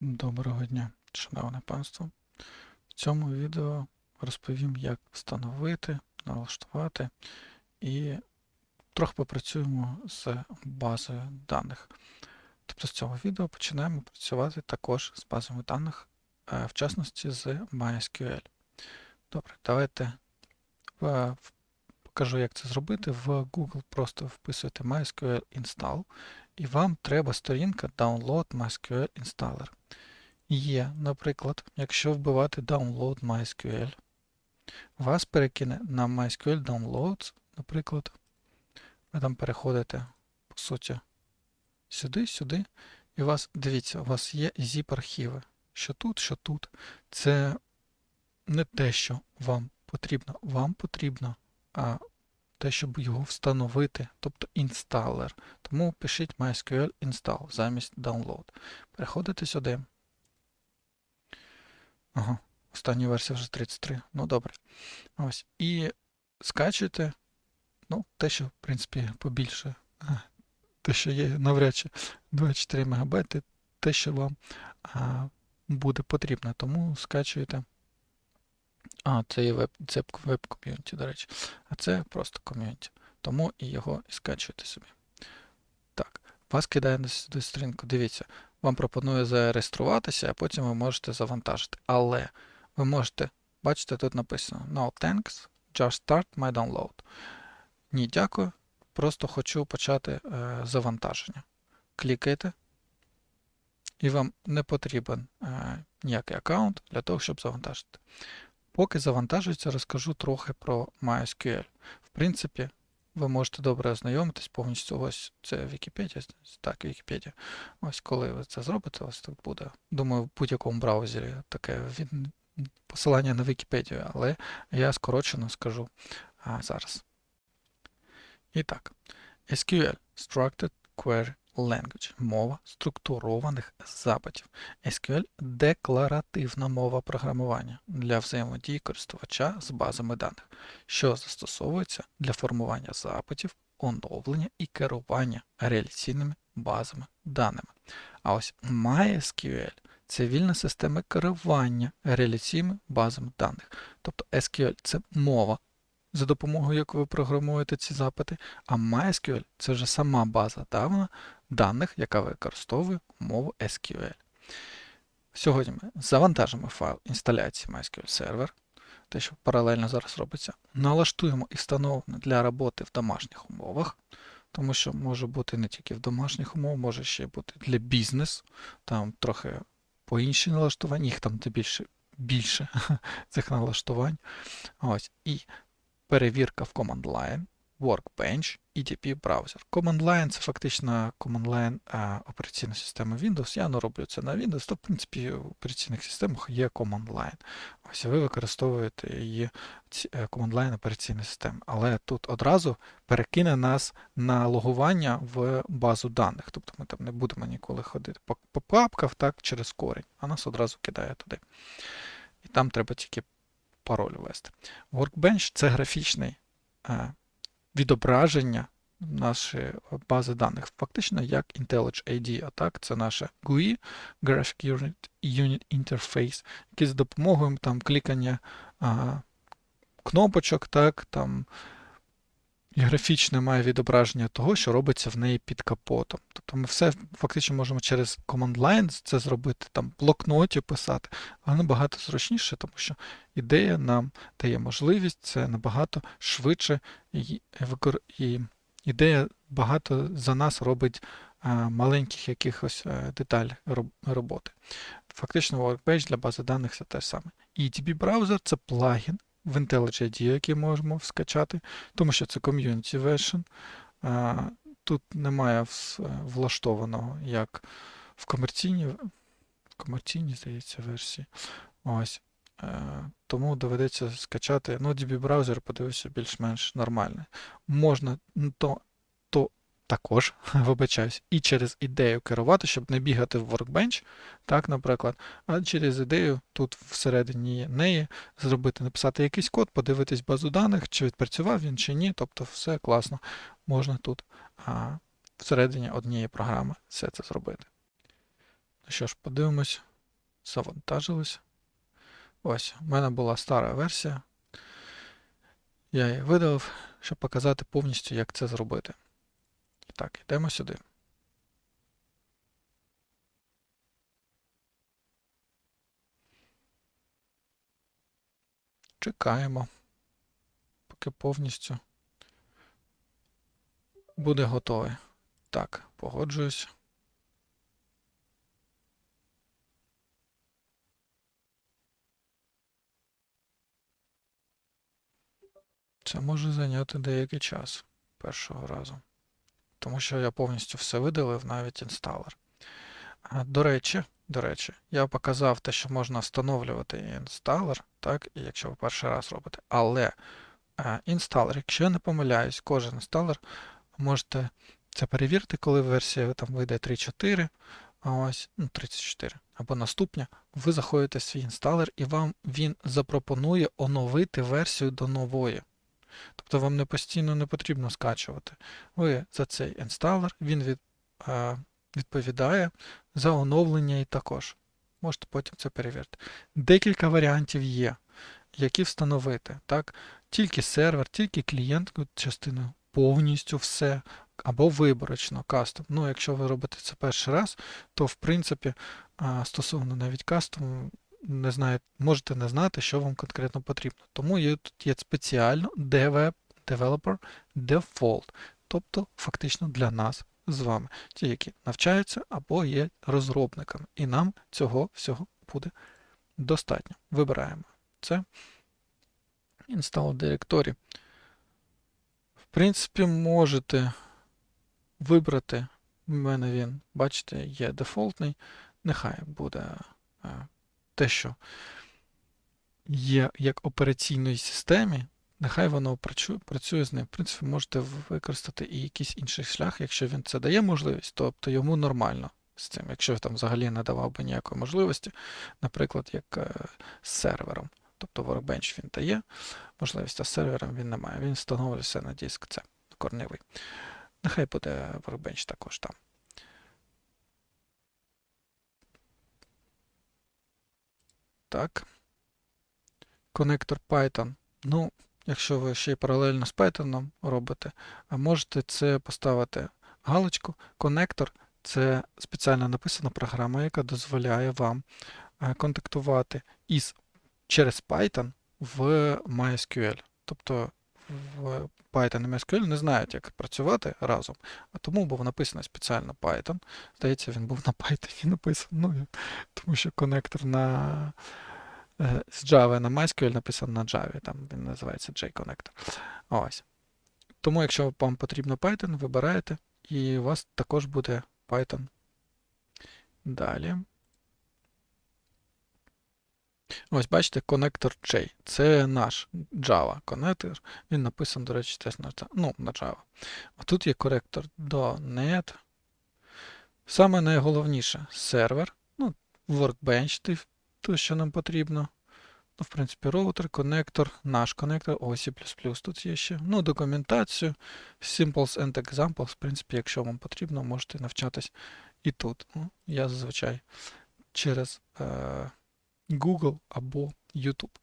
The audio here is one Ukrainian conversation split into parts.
Доброго дня, шановне панство. В цьому відео розповім, як встановити, налаштувати і трохи попрацюємо з базою даних. Тобто з цього відео починаємо працювати також з базами даних, е, в частності з MySQL. Добре, давайте е, покажу, як це зробити. В Google просто вписуєте MySQL install, і вам треба сторінка Download MySQL Installer. Є, наприклад, якщо вбивати download MySQL, вас перекине на MySQL Downloads, наприклад. Ви там переходите, по суті, сюди, сюди, і у вас, дивіться, у вас є zip-архіви. Що тут, що тут. Це не те, що вам потрібно. Вам потрібно а, те, щоб його встановити, тобто інсталер. Тому пишіть MySQL install замість download. Переходите сюди. Ага, остання версія вже 33. Ну добре. Ось. І скачуйте, ну, те, що, в принципі, побільше. Те, що є навряд чи 24 МБ, те, що вам а, буде потрібно. Тому скачуєте. А, це є веб, це веб-ком'юніті, до речі. А це просто ком'юніті. Тому і його і скачуєте собі. Так, вас кидає на сторінку. Дивіться, вам пропонує зареєструватися, а потім ви можете завантажити. Але ви можете, бачите, тут написано No thanks, just start my download. Ні, дякую. Просто хочу почати е, завантаження. Клікайте, і вам не потрібен е, ніякий аккаунт для того, щоб завантажити. Поки завантажується, розкажу трохи про MySQL. В принципі, ви можете добре ознайомитись повністю. Ось це Вікіпедія. Так, Вікіпедія. Ось коли ви це зробите, ось тут буде. Думаю, в будь-якому браузері таке від... посилання на Вікіпедію, але я скорочено скажу а, зараз. І так, SQL Structured Query Language мова структурованих запитів. SQL декларативна мова програмування для взаємодії користувача з базами даних, що застосовується для формування запитів, оновлення і керування реляційними базами даними. А ось MySQL це вільна система керування реляційними базами даних. Тобто SQL це мова, за допомогою якої ви програмуєте ці запити, а MySQL це вже сама база дана- даних, яка використовує мову SQL. Сьогодні ми завантажимо файл інсталяції MySQL Server, те, що паралельно зараз робиться. Налаштуємо і встановимо для роботи в домашніх умовах, тому що може бути не тільки в домашніх умовах, може ще бути для бізнесу, там трохи по інші налаштування, їх там більше, більше цих налаштувань. Ось. І перевірка в Command Line, Workbench, EDP браузер. Command Line це фактично Command Line а, операційної системи Windows. Я не роблю це на Windows, то в принципі в операційних системах є Command Line. Ось ви використовуєте її е, Command Line операційної системи. Але тут одразу перекине нас на логування в базу даних. Тобто ми там не будемо ніколи ходити по, по папках так, через корінь, а нас одразу кидає туди. І там треба тільки пароль ввести. Workbench це графічний е, відображення нашої бази даних. Фактично як IntelliJ IDEA. А так, це наше GUI, Graphic Unit, Unit Interface, який з допомогою там, клікання а, кнопочок, так, там, і графічне має відображення того, що робиться в неї під капотом. Тобто ми все фактично можемо через Command Line це зробити, там, блокноті писати, але набагато зручніше, тому що ідея нам дає можливість це набагато швидше і, і ідея багато за нас робить а, маленьких якихось е, деталей роботи. Фактично, Workbench для бази даних це те саме. І DB браузер це плагін в IntelliJ які можемо скачати, тому що це community version. Тут немає е, влаштованого як в комерційній, в комерційній, здається, версії. Ось. Е, Тому доведеться скачати. Ну, DB браузер, подивився, більш-менш нормальний. Можна то, то також, вибачаюсь, і через ідею керувати, щоб не бігати в Workbench, так, наприклад, а через ідею тут всередині неї зробити, написати якийсь код, подивитись базу даних, чи відпрацював він, чи ні. Тобто все класно. Можна тут а, всередині однієї програми все це зробити. Ну що ж, подивимось завантажилось. Ось, у мене була стара версія. Я її видалив, щоб показати повністю, як це зробити. Так, йдемо сюди. Чекаємо, поки повністю буде готовий. Так, погоджуюсь. Це може зайняти деякий час першого разу. Тому що я повністю все видалив, навіть інсталер. До речі, до речі, я показав те, що можна встановлювати інсталер, так, якщо ви перший раз робите. Але інсталер, якщо я не помиляюсь, кожен інсталер можете це перевірити, коли версія там вийде 3.4, а ось ну, 34 або наступня, ви заходите в свій інсталер і вам він запропонує оновити версію до нової. Тобто вам не постійно не потрібно скачувати. Ви за цей інсталер, він від, е, відповідає за оновлення і також. Можете потім це перевірити. Декілька варіантів є, які встановити. Так? Тільки сервер, тільки клієнт, частину повністю все, або виборочно кастом. Ну, якщо ви робите це перший раз, то в принципі, стосовно навіть кастому, не знає, можете не знати, що вам конкретно потрібно. Тому є, тут є спеціально DV Developer Default, тобто фактично для нас з вами, ті, які навчаються або є розробниками. І нам цього всього буде достатньо. Вибираємо це. Install Directory. В принципі, можете вибрати. У мене він, бачите, є дефолтний. Нехай буде е, те, що є як операційної системі, нехай воно працює, працює з ним. В принципі, можете використати і якийсь інший шлях, якщо він це дає можливість, тобто йому нормально з цим. Якщо там взагалі не давав би ніякої можливості, наприклад, як е, з сервером. Тобто Workbench він дає можливість, а з сервером він не має. Він встановлюється на диск це корневий. Нехай буде Workbench також там. Так. Конектор Python. Ну, якщо ви ще й паралельно з Python робите, можете це поставити галочку. Конектор це спеціально написана програма, яка дозволяє вам е, контактувати із через Python в MySQL. Тобто в Python і MySQL не знають, як працювати разом, а тому був написаний спеціально Python. Здається, він був на Python написаний, ну, тому що конектор на е, з Java на MySQL написаний на Java, там він називається JConnector. Ось. Тому, якщо вам потрібно Python, вибираєте, і у вас також буде Python. Далі. Ось, бачите, коннектор J. Це наш Java коннектор. Він написаний, до речі, теж на ну, на Java. А тут є коректор до .NET. Саме найголовніше сервер, ну, Workbench, те, що нам потрібно. Ну, В принципі, роутер, коннектор, наш коннектор, OC++ тут є ще. Ну, документацію, Simples and Examples. В принципі, якщо вам потрібно, можете навчатись і тут. Ну, Я зазвичай через. Е Google або YouTube.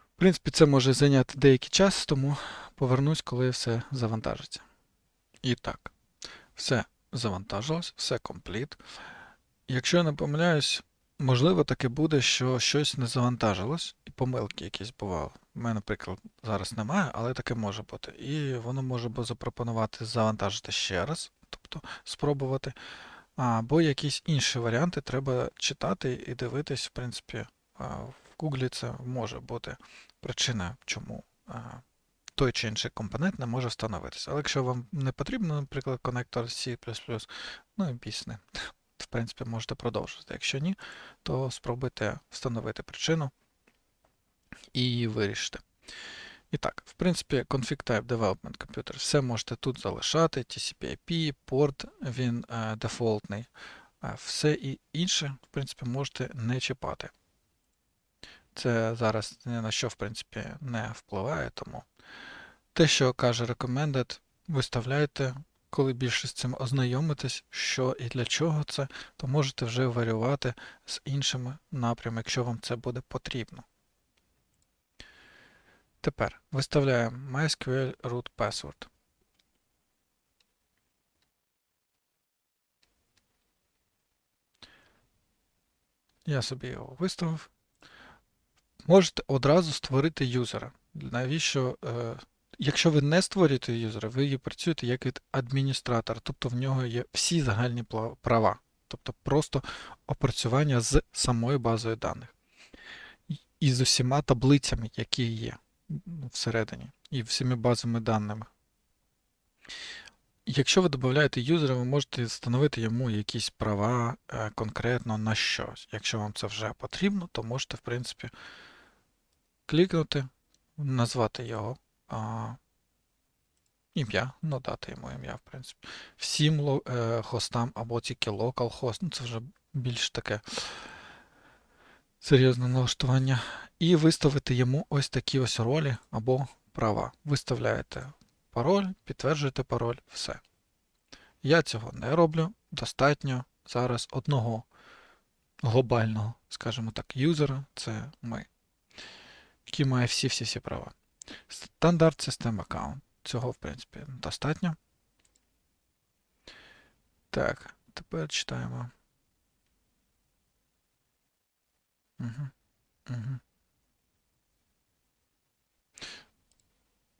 В принципі, це може зайняти деякий час, тому повернусь, коли все завантажиться. І так, все завантажилось, все компліт. Якщо я не помиляюсь, можливо, таке буде, що щось не завантажилось, і помилки якісь бували. У мене, наприклад, зараз немає, але таке може бути. І воно може запропонувати завантажити ще раз, тобто спробувати. Або якісь інші варіанти треба читати і дивитись, в принципі, в Google це може бути причина, чому той чи інший компонент не може встановитися. Але якщо вам не потрібно, наприклад, коннектор C, ну і пісне, в принципі, можете продовжувати. Якщо ні, то спробуйте встановити причину і вирішити. І так, в принципі, config type development computer. Все можете тут залишати, TCP/IP, порт, він е, дефолтний. Все і інше, в принципі, можете не чіпати. Це зараз ні на що, в принципі, не впливає, тому те, що каже recommended, виставляйте коли більше з цим ознайомитесь, що і для чого це, то можете вже варіювати з іншими напрямами, якщо вам це буде потрібно. Тепер виставляємо MySQL root password. Я собі його виставив. Можете одразу створити юзера. Навіщо? Е, якщо ви не створюєте юзера, ви її працюєте як від адміністратора, тобто в нього є всі загальні права, тобто просто опрацювання з самою базою даних. І- з усіма таблицями, які є всередині, і всіми базовими даними. Якщо ви додаєте юзера, ви можете встановити йому якісь права е, конкретно на щось. Якщо вам це вже потрібно, то можете, в принципі, клікнути, назвати його ім'я, надати йому ім'я, в принципі. Всім е, хостам або тільки localhost, ну це вже більш таке серйозне налаштування. І виставити йому ось такі ось ролі або права. Виставляєте пароль, підтверджуєте пароль, все. Я цього не роблю. Достатньо зараз одного глобального, скажімо так, юзера, це ми, який має всі-всі-всі права. Стандарт систем аккаунт. Цього, в принципі, достатньо. Так, тепер читаємо. Угу.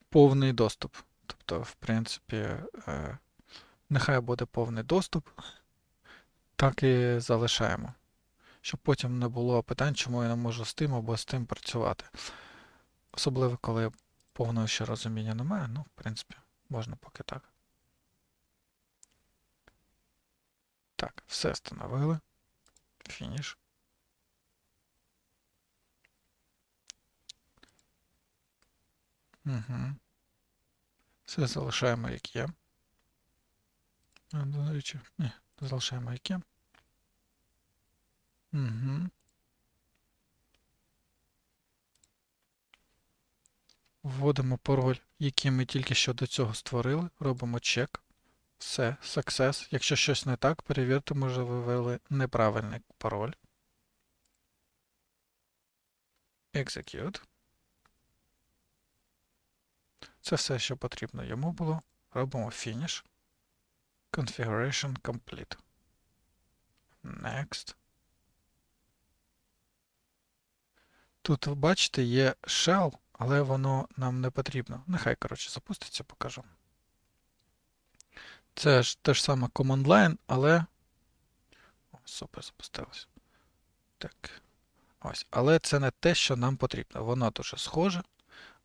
Повний доступ. Тобто, в принципі, е, нехай буде повний доступ, так і залишаємо. Щоб потім не було питань, чому я не можу з тим або з тим працювати. Особливо, коли повного ще розуміння немає, ну, в принципі, можна поки так. Так, все встановили. Фініш. Угу. Все залишаємо як є. До речі, ні, залишаємо як є. Угу. Вводимо пароль, який ми тільки що до цього створили. Робимо чек. Все, success. Якщо щось не так, перевірте, може ви ввели неправильний пароль. Execute. Це все, що потрібно йому було. Робимо Finish. Configuration complete. Next. Тут, бачите, є shell, але воно нам не потрібно. Нехай, коротше, запуститься, покажу. Це ж те ж саме command line, але. О, супер, запустилось. Так. Ось. Але це не те, що нам потрібно. Воно дуже схоже.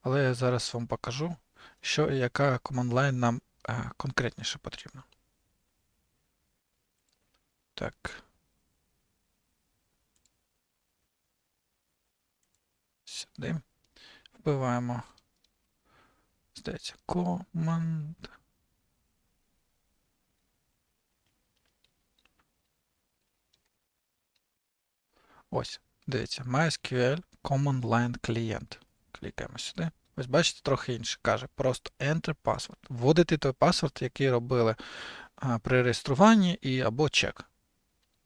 Але я зараз вам покажу, що і яка command line нам е, конкретніше потрібна. Так. Сюди. Вбиваємо. Здається, command. Ось, дивіться, MySQL Command Line Client. Клікаємо сюди. Ось бачите, трохи інше. Каже, просто Enter password. Вводити той паспорт, який робили а, при реєструванні і або чек.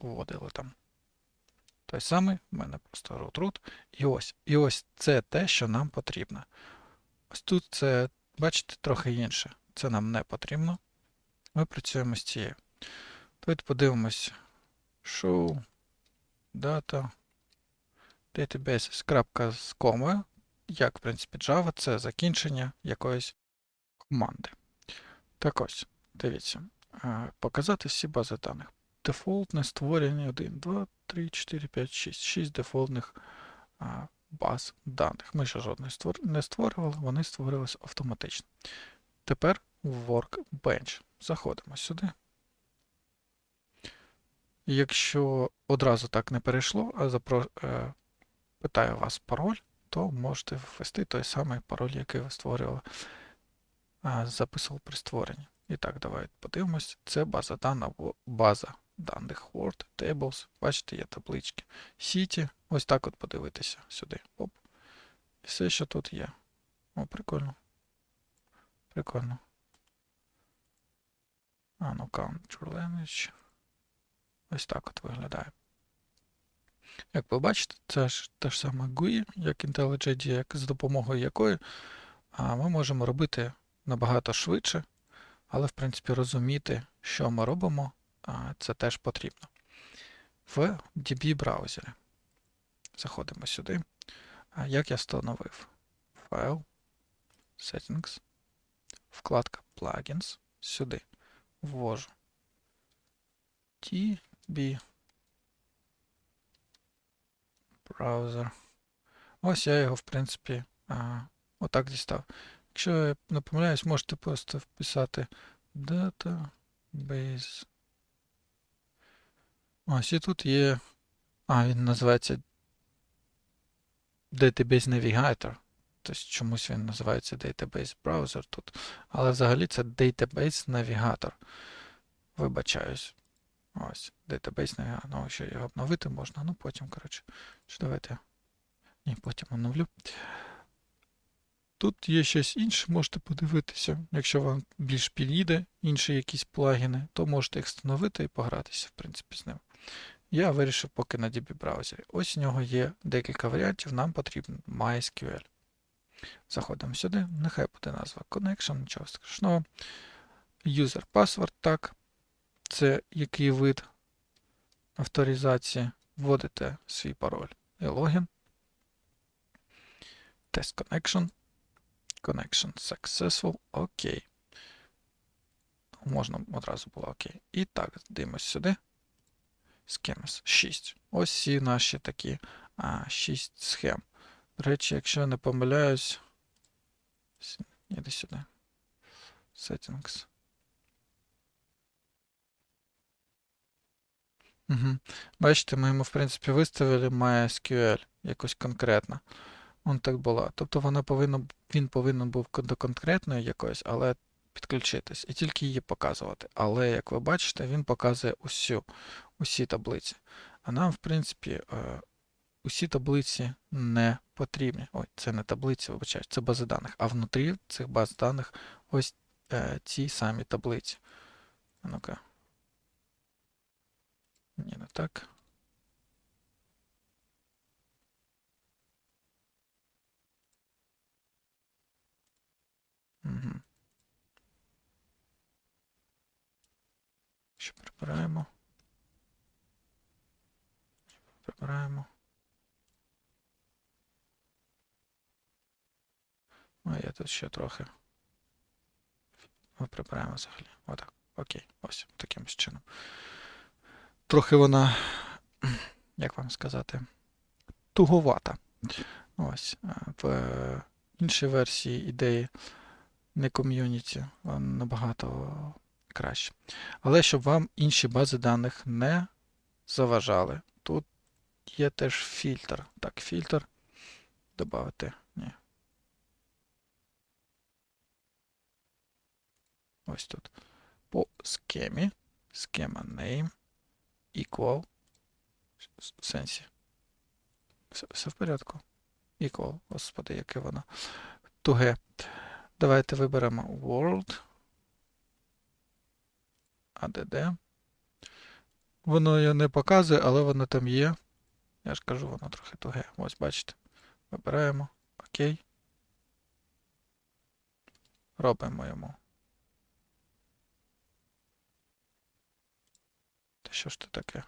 Вводили там. Той самий, в мене просто root root. І ось. І ось це те, що нам потрібно. Ось тут це, бачите, трохи інше. Це нам не потрібно. Ми працюємо з цією. Давайте подивимось. Show data databases. Крапка з комою. Як, в принципі, Java це закінчення якоїсь команди. Так ось, дивіться. Показати всі бази даних. Дефолтне створення 1, 2, 3, 4, 5, 6. 6 дефолтних баз даних. Ми ще жодної не створювали, вони створились автоматично. Тепер Workbench. Заходимо сюди. Якщо одразу так не перейшло, а запро... е, питаю вас пароль, то можете ввести той самий пароль, який ви створювали, записував при створенні. І так, давайте подивимось. Це база даних, база даних Word, Tables. Бачите, є таблички. City. Ось так от подивитися сюди. Оп. І все, що тут є. О, прикольно. Прикольно. А ну Contour Language. Ось так от виглядає. Як ви бачите, це ж те ж саме GUI, як IntelliJ IDEA, з допомогою якої ми можемо робити набагато швидше, але, в принципі, розуміти, що ми робимо, це теж потрібно. В DB браузері. Заходимо сюди. Як я встановив? Файл, Settings, вкладка Plugins. Сюди ввожу TB браузер. Ось я його, в принципі, отак дістав. Якщо я не помиляюсь, можете просто вписати database. Ось і тут є. А, він називається Database Navigator. Тобто чомусь він називається Database Browser тут. Але взагалі це Database Navigator. Вибачаюсь. Ось, Database Navigator. Ну, ще його обновити можна. Ну, потім, коротше. Що давайте. Ні, потім оновлю. Тут є щось інше, можете подивитися. Якщо вам більш підійде інші якісь плагіни, то можете їх встановити і погратися, в принципі, з ним. Я вирішив поки на DB браузері. Ось у нього є декілька варіантів, нам потрібен MySQL. Заходимо сюди, нехай буде назва Connection, нічого страшного. User password, так. Це який вид авторизації. Вводите свій пароль і логін. Test connection. Connection successful. Окей. Можна одразу було окей. І так, дивимось сюди. Schemes 6. Ось всі наші такі а, 6 схем. До речі, якщо я не помиляюсь. Іди сюди. Settings. Угу. Бачите, ми йому, в принципі, виставили MySQL якось конкретно. Он так було. Тобто вона повинна, він повинен був до конкретної якоїсь, але підключитись і тільки її показувати. Але, як ви бачите, він показує усю, усі таблиці. А нам, в принципі, е, усі таблиці не потрібні. Ой, це не таблиці, вибачаю, це бази даних. А внутрі цих баз даних ось е, ці самі таблиці. Ну-ка. Ні, не так. Угу. Ще прибираємо. Прибираємо. А я тут ще трохи. Ми прибираємо взагалі. Отак. Окей. Ось таким чином. Трохи вона, як вам сказати, туговата. Ось. В іншій версії ідеї не ком'юніті, набагато краще. Але щоб вам інші бази даних не заважали, тут є теж фільтр. Так, фільтр. Добавити. Ні. Ось тут. По схемі. Схема name equal. В сенсі. Все, все в порядку. Equal. Господи, яке воно. Туге. Давайте виберемо world. ADD. Воно його не показує, але воно там є. Я ж кажу, воно трохи туге. Ось бачите. Вибираємо. Окей. Робимо йому. Що ж це таке?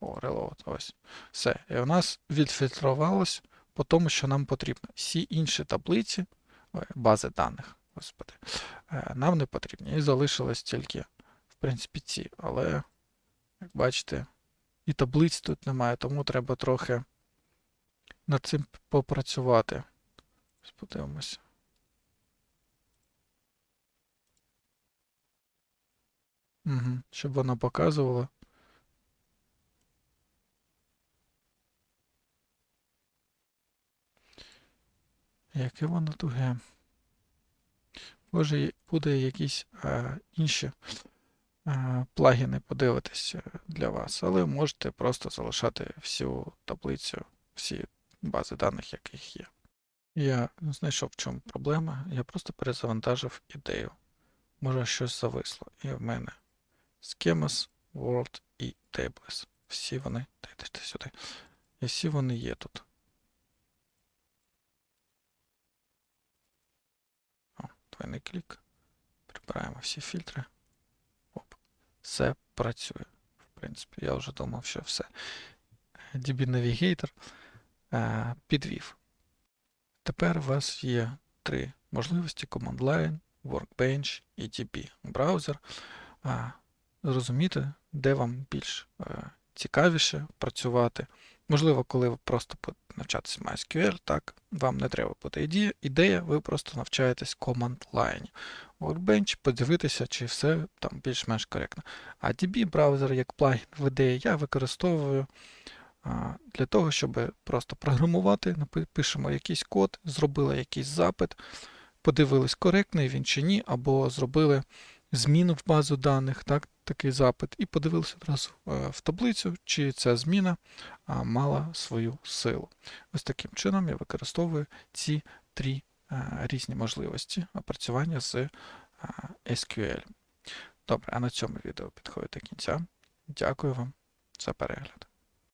О, reload. Ось. Все. І у нас відфільтрувалось по тому, що нам потрібно. Всі інші таблиці, бази даних, господи, е, нам не потрібні. І залишилось тільки, в принципі, ці. Але, як бачите, і таблиць тут немає, тому треба трохи над цим попрацювати. Ось Подивимося. Угу. Щоб воно показувало. Яке воно туге. Може, буде якісь е, інші е, плагіни подивитись е, для вас, але можете просто залишати всю таблицю, всі бази даних, яких є. Я знайшов в чому проблема. Я просто перезавантажив ідею. Може щось зависло. І в мене Schemas, World і Tables. Всі вони, дайте сюди. І всі вони є тут. Двойний клік. Прибираємо всі фільтри. Оп. Все працює. В принципі, я вже думав, що все. DB Navigator е, підвів. Тепер у вас є три можливості: Command Line, Workbench і DB. Браузер. Зрозуміти, де вам більш е, цікавіше працювати. Можливо, коли ви просто навчатися MySQL, так, вам не треба буде ідея, ви просто навчаєтесь Command Line. Workbench, подивитися, чи все там більш-менш коректно. А DB браузер як плагін в ідеї я використовую для того, щоб просто програмувати, напи- пишемо якийсь код, зробили якийсь запит, подивились, коректний він чи ні, або зробили зміну в базу даних, так, такий запит, і подивилися одразу е, в таблицю, чи ця зміна мала свою силу. Ось таким чином я використовую ці три е, різні можливості опрацювання з е, SQL. Добре, а на цьому відео підходить до кінця. Дякую вам за перегляд.